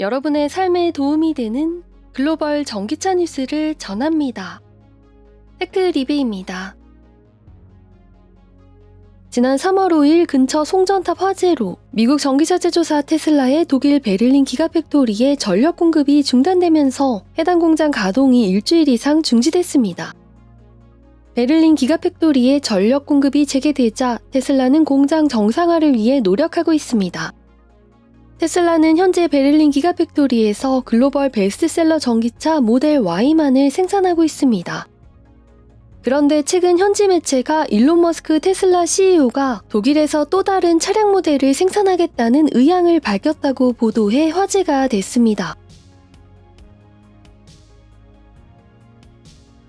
여러분의 삶에 도움이 되는 글로벌 전기차 뉴스를 전합니다. 테크 리뷰입니다. 지난 3월 5일 근처 송전탑 화재로 미국 전기차 제조사 테슬라의 독일 베를린 기가팩토리에 전력 공급이 중단되면서 해당 공장 가동이 일주일 이상 중지됐습니다. 베를린 기가팩토리에 전력 공급이 재개되자 테슬라는 공장 정상화를 위해 노력하고 있습니다. 테슬라는 현재 베를린 기가팩토리에서 글로벌 베스트셀러 전기차 모델 Y만을 생산하고 있습니다. 그런데 최근 현지 매체가 일론 머스크 테슬라 CEO가 독일에서 또 다른 차량 모델을 생산하겠다는 의향을 밝혔다고 보도해 화제가 됐습니다.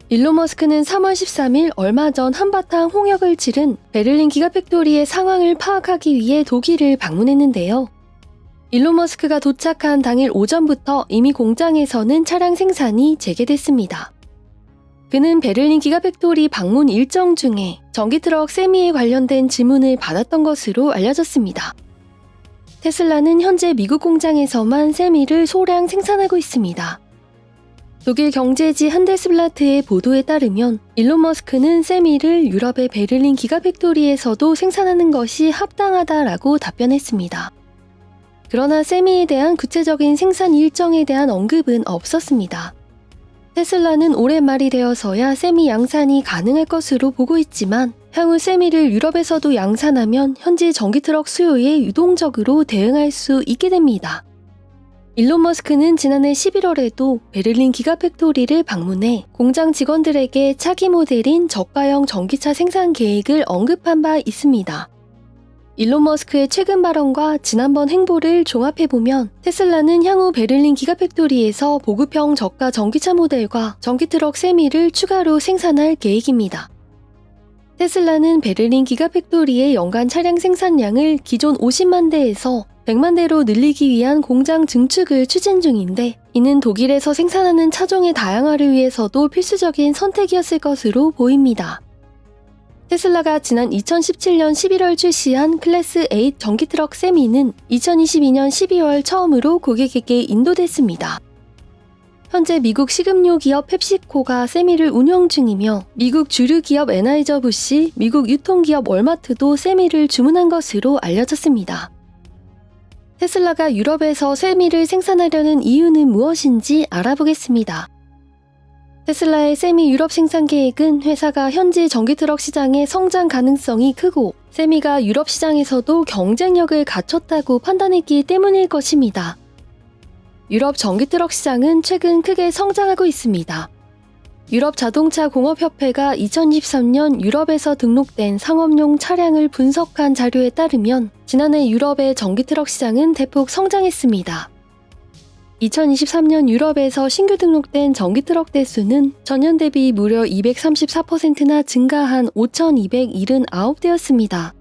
일론 머스크는 3월 13일 얼마 전 한바탕 홍역을 치른 베를린 기가팩토리의 상황을 파악하기 위해 독일을 방문했는데요. 일론 머스크가 도착한 당일 오전부터 이미 공장에서는 차량 생산이 재개됐습니다. 그는 베를린 기가팩토리 방문 일정 중에 전기트럭 세미에 관련된 질문을 받았던 것으로 알려졌습니다. 테슬라는 현재 미국 공장에서만 세미를 소량 생산하고 있습니다. 독일 경제지 한데스블라트의 보도에 따르면 일론 머스크는 세미를 유럽의 베를린 기가팩토리에서도 생산하는 것이 합당하다라고 답변했습니다. 그러나 세미에 대한 구체적인 생산 일정에 대한 언급은 없었습니다. 테슬라는 올해 말이 되어서야 세미 양산이 가능할 것으로 보고 있지만 향후 세미를 유럽에서도 양산하면 현지 전기 트럭 수요에 유동적으로 대응할 수 있게 됩니다. 일론 머스크는 지난해 11월에도 베를린 기가팩토리를 방문해 공장 직원들에게 차기 모델인 저가형 전기차 생산 계획을 언급한 바 있습니다. 일론 머스크의 최근 발언과 지난번 행보를 종합해보면 테슬라는 향후 베를린 기가팩토리에서 보급형 저가 전기차 모델과 전기트럭 세미를 추가로 생산할 계획입니다. 테슬라는 베를린 기가팩토리의 연간 차량 생산량을 기존 50만 대에서 100만 대로 늘리기 위한 공장 증축을 추진 중인데 이는 독일에서 생산하는 차종의 다양화를 위해서도 필수적인 선택이었을 것으로 보입니다. 테슬라가 지난 2017년 11월 출시한 클래스 8 전기 트럭 세미는 2022년 12월 처음으로 고객에게 인도됐습니다. 현재 미국 식음료 기업 펩시코가 세미를 운영 중이며 미국 주류 기업 에나이저 부시, 미국 유통기업 월마트도 세미를 주문한 것으로 알려졌습니다. 테슬라가 유럽에서 세미를 생산하려는 이유는 무엇인지 알아보겠습니다. 테슬라의 세미 유럽 생산 계획은 회사가 현지 전기 트럭 시장의 성장 가능성이 크고 세미가 유럽 시장에서도 경쟁력을 갖췄다고 판단했기 때문일 것입니다. 유럽 전기 트럭 시장은 최근 크게 성장하고 있습니다. 유럽 자동차 공업협회가 2023년 유럽에서 등록된 상업용 차량을 분석한 자료에 따르면 지난해 유럽의 전기 트럭 시장은 대폭 성장했습니다. 2023년 유럽에서 신규 등록된 전기 트럭 대수는 전년 대비 무려 234%나 증가한 5,279대였습니다.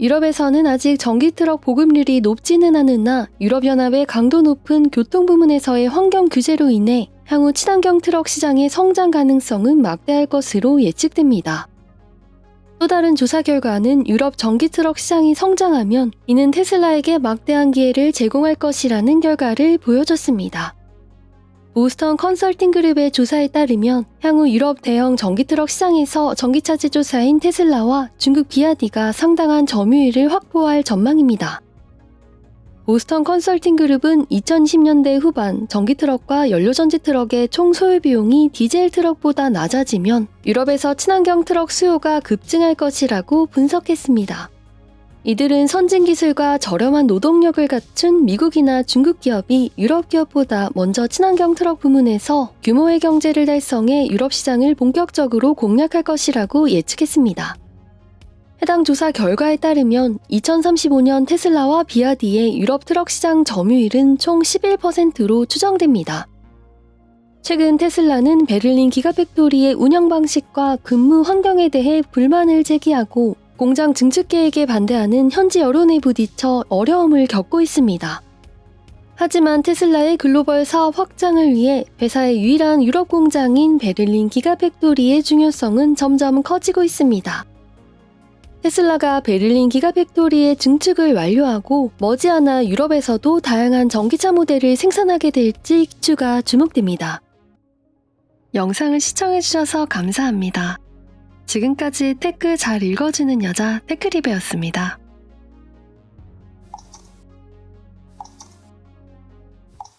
유럽에서는 아직 전기 트럭 보급률이 높지는 않으나 유럽연합의 강도 높은 교통 부문에서의 환경 규제로 인해 향후 친환경 트럭 시장의 성장 가능성은 막대할 것으로 예측됩니다. 또 다른 조사 결과는 유럽 전기 트럭 시장이 성장하면 이는 테슬라에게 막대한 기회를 제공할 것이라는 결과를 보여줬습니다. 보스턴 컨설팅 그룹의 조사에 따르면 향후 유럽 대형 전기 트럭 시장에서 전기차 제조사인 테슬라와 중국 비아디가 상당한 점유율을 확보할 전망입니다. 보스턴 컨설팅 그룹은 2020년대 후반 전기 트럭과 연료 전지 트럭의 총 소요 비용이 디젤 트럭보다 낮아지면 유럽에서 친환경 트럭 수요가 급증할 것이라고 분석했습니다. 이들은 선진 기술과 저렴한 노동력을 갖춘 미국이나 중국 기업이 유럽 기업보다 먼저 친환경 트럭 부문에서 규모의 경제를 달성해 유럽 시장을 본격적으로 공략할 것이라고 예측했습니다. 해당 조사 결과에 따르면 2035년 테슬라와 비아디의 유럽 트럭 시장 점유율은 총 11%로 추정됩니다. 최근 테슬라는 베를린 기가팩토리의 운영 방식과 근무 환경에 대해 불만을 제기하고 공장 증축 계획에 반대하는 현지 여론에 부딪혀 어려움을 겪고 있습니다. 하지만 테슬라의 글로벌 사업 확장을 위해 회사의 유일한 유럽 공장인 베를린 기가팩토리의 중요성은 점점 커지고 있습니다. 테슬라가 베를린 기가팩토리의 증축을 완료하고 머지않아 유럽에서도 다양한 전기차 모델을 생산하게 될지 기추가 주목됩니다. 영상을 시청해주셔서 감사합니다. 지금까지 테크 잘 읽어주는 여자 테크리베였습니다.